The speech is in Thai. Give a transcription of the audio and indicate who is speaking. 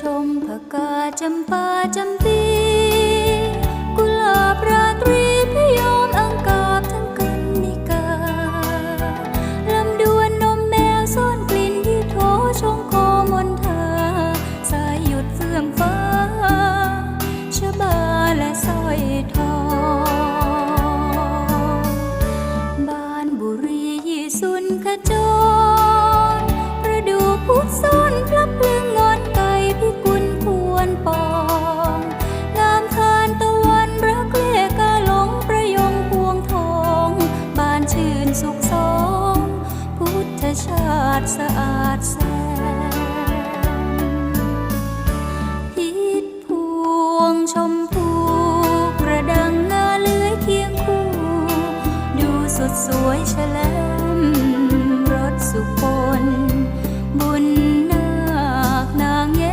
Speaker 1: ชมพกาจำปาจำปีกุหลาบราตรีพยอมอังกาบทั้งกันนิกาลำดวนนมแมวซ่อนกลิ่นยี่โถชงคอมนทาสายหยุดเฟื่องฟ้าชบาและสร้อยทองบ้านบุรียี่สุนขจร ชื่นสุขสมพุทธชาติสะอาดแสงพิษพวงชมพูกระดังงาเลื้อยเคียงคู่ ดูสดสวยเฉลิม